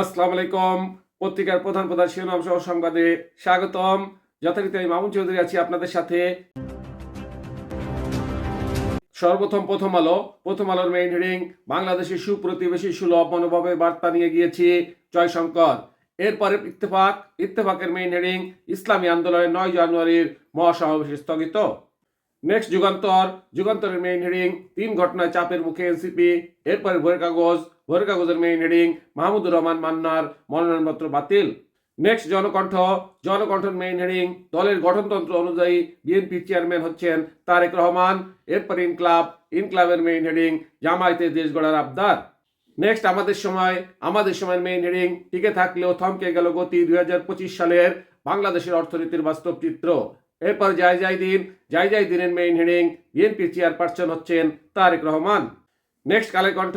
আসসালামু আলাইকুম। পত্রিকার প্রধান প্রধান শিরোনাম সহ সংবাদে স্বাগতম। যথারীতি আমি মামুন চৌধুরী আছি আপনাদের সাথে। সর্বপ্রথম প্রথম আলো, প্রথম আলোর মেইন হেডিং বাংলাদেশের সুপ্রতিবেশী সুলভ মনোভাবের বার্তা নিয়ে গিয়েছি জয়শঙ্কর। এরপরে ইত্তেফাক, ইত্তেফাকের মেইন হেডিং ইসলামী আন্দোলনের নয় জানুয়ারির মহাসমাবেশ স্থগিত। নেক্সট যুগান্তর, যুগান্তরের মেইন হেডিং তিন ঘটনায় চাপের মুখে এনসিপি, এরপরে ভোরের কাগজ কাগজের মেইন হেডিং মাহমুদুর রহমান মান্নার মনোনয়নপত্র বাতিল নেক্সট জনকণ্ঠ জনকণ্ঠের মেইন হেডিং দলের গঠনতন্ত্র অনুযায়ী বিএনপি চেয়ারম্যান হচ্ছেন তারেক রহমান এরপর ইনক্লাব ইনক্লাবের মেইন হেডিং জামায়াতে দেশ গড়ার আবদার নেক্সট আমাদের সময় আমাদের সময়ের মেইন হেডিং টিকে থাকলেও থমকে গেল গতি দুই হাজার পঁচিশ সালের বাংলাদেশের অর্থনীতির বাস্তব চিত্র এরপর যাই যাই দিন যাই যাই দিনের মেইন হেডিং বিএনপি চেয়ারপারসন হচ্ছেন তারেক রহমান নেক্সট কালের কণ্ঠ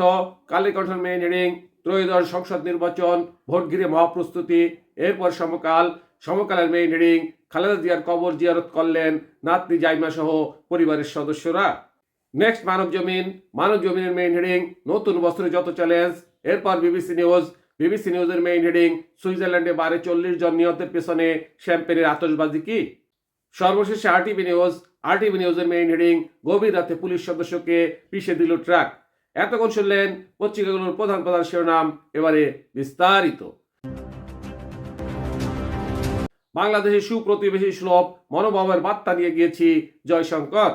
কালের কণ্ঠের মেইন হেডিং ত্রয়োদশ সংসদ নির্বাচন ভোট ঘিরে মহাপ্রস্তুতি এরপর সমকাল সমকালের মেইন হেডিং খালেদা জিয়ার কবর জিয়ারত করলেন নাতনি জাইমা সহ পরিবারের সদস্যরা নেক্সট মানব জমিন মানব জমিনের মেইন হেডিং নতুন বছরে যত চ্যালেঞ্জ এরপর বিবিসি নিউজ বিবিসি নিউজের মেইন হেডিং সুইজারল্যান্ডে বারে চল্লিশ জন নিহতের পেছনে শ্যাম্পেনের আতসবাজি কি? সর্বশেষে আরটিভি নিউজ আরটিভি নিউজের মেইন হেডিং গভীর রাতে পুলিশ সদস্যকে পিষে দিল ট্রাক। এতক্ষণ শুনলেন পত্রিকাগুলোর প্রধান প্রধান শিরোনাম, এবারে বিস্তারিত। বাংলাদেশের সুপ্রতিবেশী সুলভ মনোভাবের বার্তা নিয়ে গিয়েছি জয়শঙ্কর।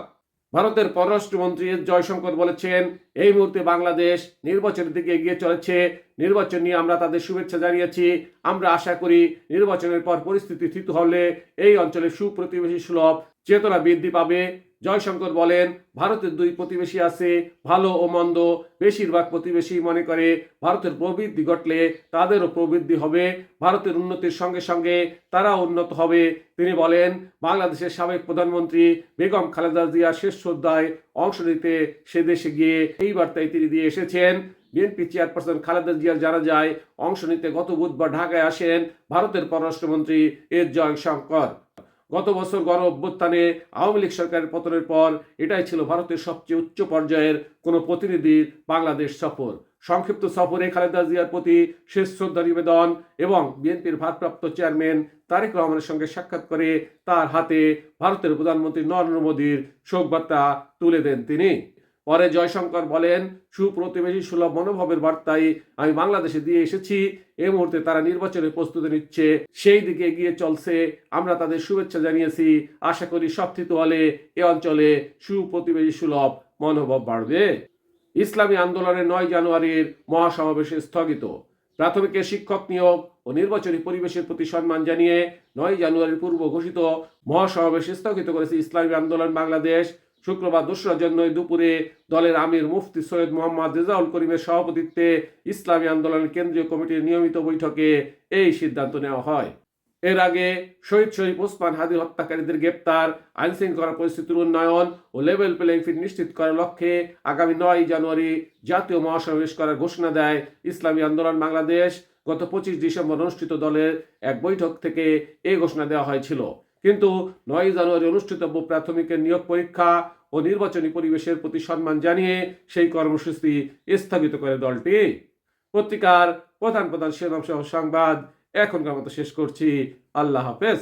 ভারতের পররাষ্ট্রমন্ত্রী জয়শঙ্কর বলেছেন, এই মুহূর্তে বাংলাদেশ নির্বাচনের দিকে এগিয়ে চলেছে। নির্বাচন নিয়ে আমরা তাদের শুভেচ্ছা জানিয়েছি। আমরা আশা করি নির্বাচনের পর পরিস্থিতি স্থিত হলে এই অঞ্চলে সুপ্রতিবেশী সুলভ চেতনা বৃদ্ধি পাবে। জয়শঙ্কর বলেন, ভারতের দুই প্রতিবেশী আছে, ভালো ও মন্দ। বেশিরভাগ প্রতিবেশী মনে করে ভারতের প্রবৃদ্ধি ঘটলে তাদেরও প্রবৃদ্ধি হবে। ভারতের উন্নতির সঙ্গে সঙ্গে তারা উন্নত হবে। তিনি বলেন, বাংলাদেশের সাবেক প্রধানমন্ত্রী বেগম খালেদা জিয়া শেষ শ্রদ্ধায় অংশ নিতে সে দেশে গিয়ে এই বার্তায় তিনি দিয়ে এসেছেন। বিএনপি চেয়ারপারসন খালেদা জিয়ার জানা যায় অংশ নিতে গত বুধবার ঢাকায় আসেন ভারতের পররাষ্ট্রমন্ত্রী এস জয়শঙ্কর। গত বছর গণ অভ্যুত্থানে আওয়ামী লীগ সরকারের পতনের পর এটাই ছিল ভারতের সবচেয়ে উচ্চ পর্যায়ের কোনো প্রতিনিধির বাংলাদেশ সফর। সংক্ষিপ্ত সফরে খালেদা জিয়ার প্রতি শেষ শ্রদ্ধা নিবেদন এবং বিএনপির ভারপ্রাপ্ত চেয়ারম্যান তারেক রহমানের সঙ্গে সাক্ষাৎ করে তার হাতে ভারতের প্রধানমন্ত্রী নরেন্দ্র মোদীর শোকবার্তা তুলে দেন তিনি। পরে জয়শঙ্কর বলেন, সুপ্রতিবেশী সুলভ মনোভাবের বার্তাই আমি বাংলাদেশে দিয়ে এসেছি এই মুহূর্তে তারা নির্বাচনের প্রস্তুতি নিচ্ছে, সেই দিকে এগিয়ে চলছে, আমরা তাদের শুভেচ্ছা জানিয়েছি, আশা করি সব ঠিক হলে এ অঞ্চলে সুপ্রতিবেশী সুলভ মনোভাব বাড়বে। ইসলামী আন্দোলনের নয় জানুয়ারির মহাসমাবেশে স্থগিত। প্রাথমিকের শিক্ষক নিয়োগ ও নির্বাচনী পরিবেশের প্রতি সম্মান জানিয়ে নয় জানুয়ারির পূর্ব ঘোষিত মহাসমাবেশ স্থগিত করেছে ইসলামী আন্দোলন বাংলাদেশ। শুক্রবার দোসরা জানুয়ারি দুপুরে দলের আমির মুফতি সৈয়দ মোহাম্মদ রেজাউল করিমের সভাপতিত্বে ইসলামী আন্দোলনের কেন্দ্রীয় কমিটির নিয়মিত বৈঠকে এই সিদ্ধান্ত নেওয়া হয়। এর আগে শহীদ শরীফ ওসমান হাদি হত্যাকারীদের গ্রেপ্তার আইন শৃঙ্খলা পরিস্থিতির উন্নয়ন ও লেভেল প্লেইং ফিল্ড নিশ্চিত করার লক্ষ্যে আগামী নয় জানুয়ারি জাতীয় মহাসমাবেশ করার ঘোষণা দেয় ইসলামী আন্দোলন বাংলাদেশ। গত পঁচিশ ডিসেম্বর অনুষ্ঠিত দলের এক বৈঠক থেকে এই ঘোষণা দেওয়া হয়েছিল। কিন্তু নয় জানুয়ারি অনুষ্ঠিতব্য প্রাথমিকের নিয়োগ পরীক্ষা ও নির্বাচনী পরিবেশের প্রতি সম্মান জানিয়ে সেই কর্মসূচি স্থগিত করে দলটি। পত্রিকার প্রধান প্রধান শিরোনাম সহ সংবাদ এখনকার মতো শেষ করছি। আল্লাহ হাফেজ।